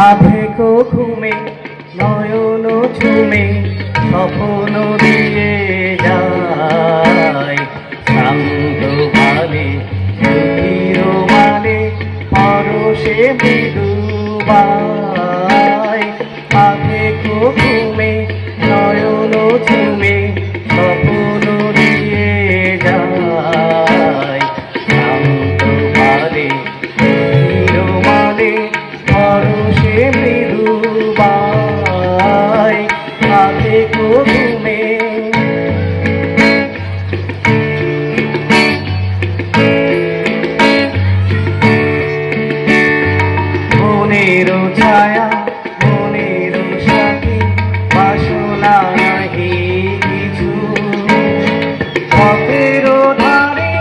আধেকো ঘুমে নয়ন ঝুমে স্বপ্ন দিয়ে যায়। শান্ত ভালে মানে পরশে মৃদুবাই মনের ছায়া, মনের সাথী বাসনা নাহি কিছু। পথের ধারে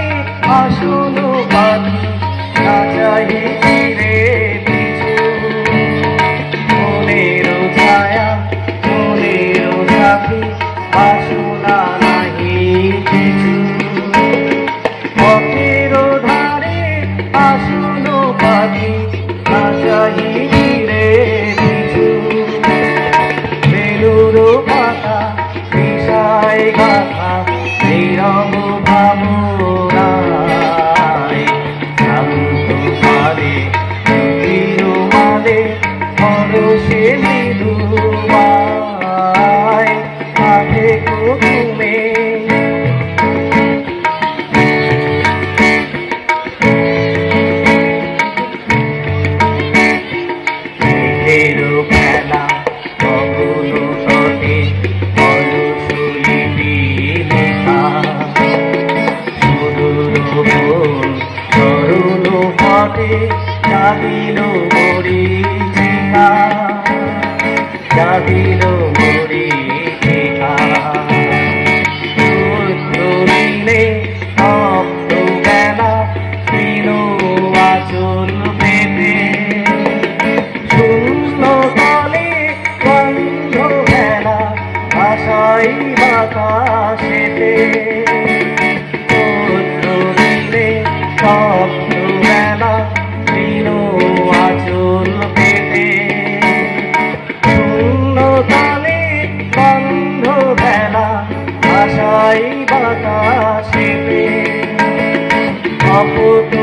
আসন পাখি না চাহি ফিরে পিছু মনের ছায়া, মনের সাথী বাসনা নাহি কিছু। পথের ধারে আসন পাখি না চাহি Vamos জাগিল মরিচিকা জাগিল আশাই বাতাসেতে অপত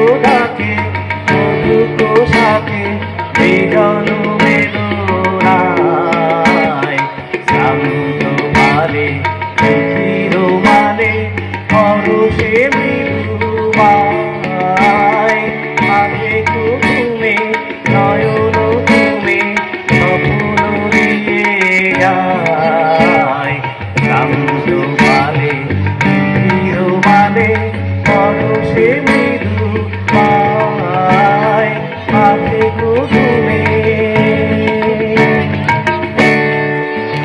পরশে মৃদু পায় আগে তুমি